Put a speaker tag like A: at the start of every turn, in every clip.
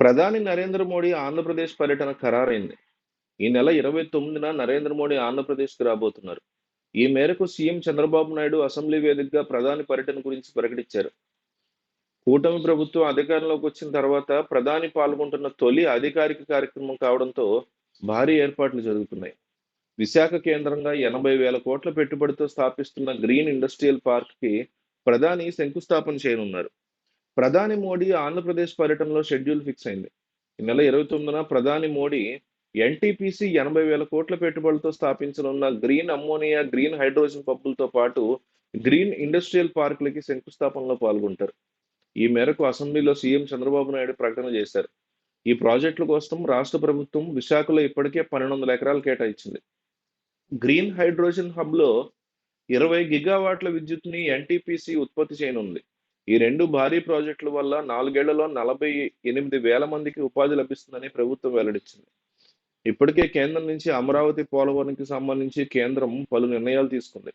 A: ప్రధాని నరేంద్ర మోడీ ఆంధ్రప్రదేశ్ పర్యటన ఖరారైంది. ఈ నెల ఇరవై తొమ్మిదిన నరేంద్ర మోడీ ఆంధ్రప్రదేశ్కి రాబోతున్నారు. ఈ మేరకు సీఎం చంద్రబాబు నాయుడు అసెంబ్లీ వేదికగా ప్రధాని పర్యటన గురించి ప్రకటించారు. కూటమి ప్రభుత్వం అధికారంలోకి వచ్చిన తర్వాత ప్రధాని పాల్గొంటున్న తొలి అధికారిక కార్యక్రమం కావడంతో భారీ ఏర్పాట్లు జరుగుతున్నాయి. విశాఖ కేంద్రంగా ఎనభై వేల కోట్ల పెట్టుబడితో స్థాపిస్తున్న గ్రీన్ ఇండస్ట్రియల్ పార్క్కి ప్రధాని శంకుస్థాపన చేయనున్నారు. ప్రధాని మోడీ ఆంధ్రప్రదేశ్ పర్యటనలో షెడ్యూల్ ఫిక్స్ అయింది. ఈ నెల ఇరవై తొమ్మిదిన ప్రధాని మోడీ ఎన్టీపీసీ ఎనభై వేల కోట్ల పెట్టుబడులతో స్థాపించనున్న గ్రీన్ అమ్మోనియా గ్రీన్ హైడ్రోజన్ పప్పులతో పాటు గ్రీన్ ఇండస్ట్రియల్ పార్కులకి శంకుస్థాపనలో పాల్గొంటారు. ఈ మేరకు అసెంబ్లీలో సీఎం చంద్రబాబు నాయుడు ప్రకటన చేశారు. ఈ ప్రాజెక్టుల కోసం రాష్ట్ర ప్రభుత్వం విశాఖలో ఇప్పటికే పన్నెండు వందల ఎకరాలు కేటాయించింది. గ్రీన్ హైడ్రోజన్ హబ్లో ఇరవై గిగావాట్ల విద్యుత్ని ఎన్టీపీసీ ఉత్పత్తి చేయనుంది. ఈ రెండు భారీ ప్రాజెక్టుల వల్ల నాలుగేళ్ళలో నలభై ఎనిమిది వేల మందికి ఉపాధి లభిస్తుందని ప్రభుత్వం వెల్లడించింది. ఇప్పటికే కేంద్రం నుంచి అమరావతి పోలవరంకి సంబంధించి కేంద్రం పలు నిర్ణయాలు తీసుకుంది.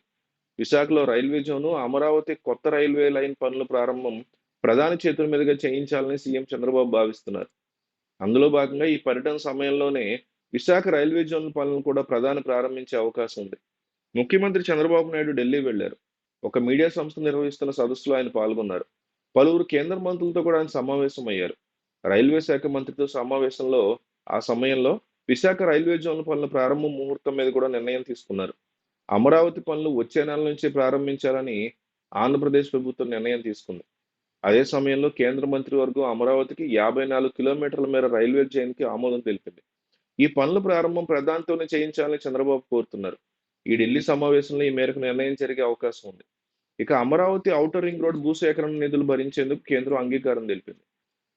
A: విశాఖలో రైల్వే జోను అమరావతి కొత్త రైల్వే లైన్ పనుల ప్రారంభం ప్రధాని చేతుల మీదుగా చేయించాలని సీఎం చంద్రబాబు భావిస్తున్నారు. అందులో భాగంగా ఈ పర్యటన సమయంలోనే విశాఖ రైల్వే జోన్ పనులను కూడా ప్రధాని ప్రారంభించే అవకాశం ఉంది. ముఖ్యమంత్రి చంద్రబాబు నాయుడు ఢిల్లీ వెళ్ళారు ఒక మీడియా సంస్థ నిర్వహిస్తున్న సదస్సులో ఆయన పాల్గొన్నారు. పలువురు కేంద్ర మంత్రులతో కూడా ఆయన సమావేశం అయ్యారు రైల్వే శాఖ మంత్రితో సమావేశంలో ఆ సమయంలో విశాఖ రైల్వే జోన్ పనుల ప్రారంభం ముహూర్తం మీద కూడా నిర్ణయం తీసుకున్నారు. అమరావతి పనులు వచ్చే నెల నుంచి ప్రారంభించాలని ఆంధ్రప్రదేశ్ ప్రభుత్వం నిర్ణయం తీసుకుంది. అదే సమయంలో కేంద్ర మంత్రివర్గం అమరావతికి యాభై నాలుగు కిలోమీటర్ల మేర రైల్వే జైన్కి ఆమోదం తెలిపింది. ఈ పనుల ప్రారంభం ప్రధానితోనే చేయించాలని చంద్రబాబు కోరుతున్నారు. ఈ ఢిల్లీ సమావేశంలో ఈ మేరకు నిర్ణయం జరిగే అవకాశం ఉంది. ఇక అమరావతి ఔటర్ రింగ్ రోడ్ భూసేకరణ నిధులు భరించేందుకు కేంద్రం అంగీకారం తెలిపింది.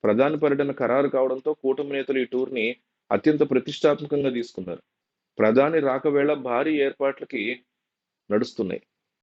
A: ప్రధాని పర్యటన ఖరారు కావడంతో కూటమి నేతలు ఈ టూర్ని అత్యంత ప్రతిష్టాత్మకంగా తీసుకున్నారు. ప్రధాని రాకవేళ భారీ ఏర్పాట్లకి నడుస్తున్నాయి.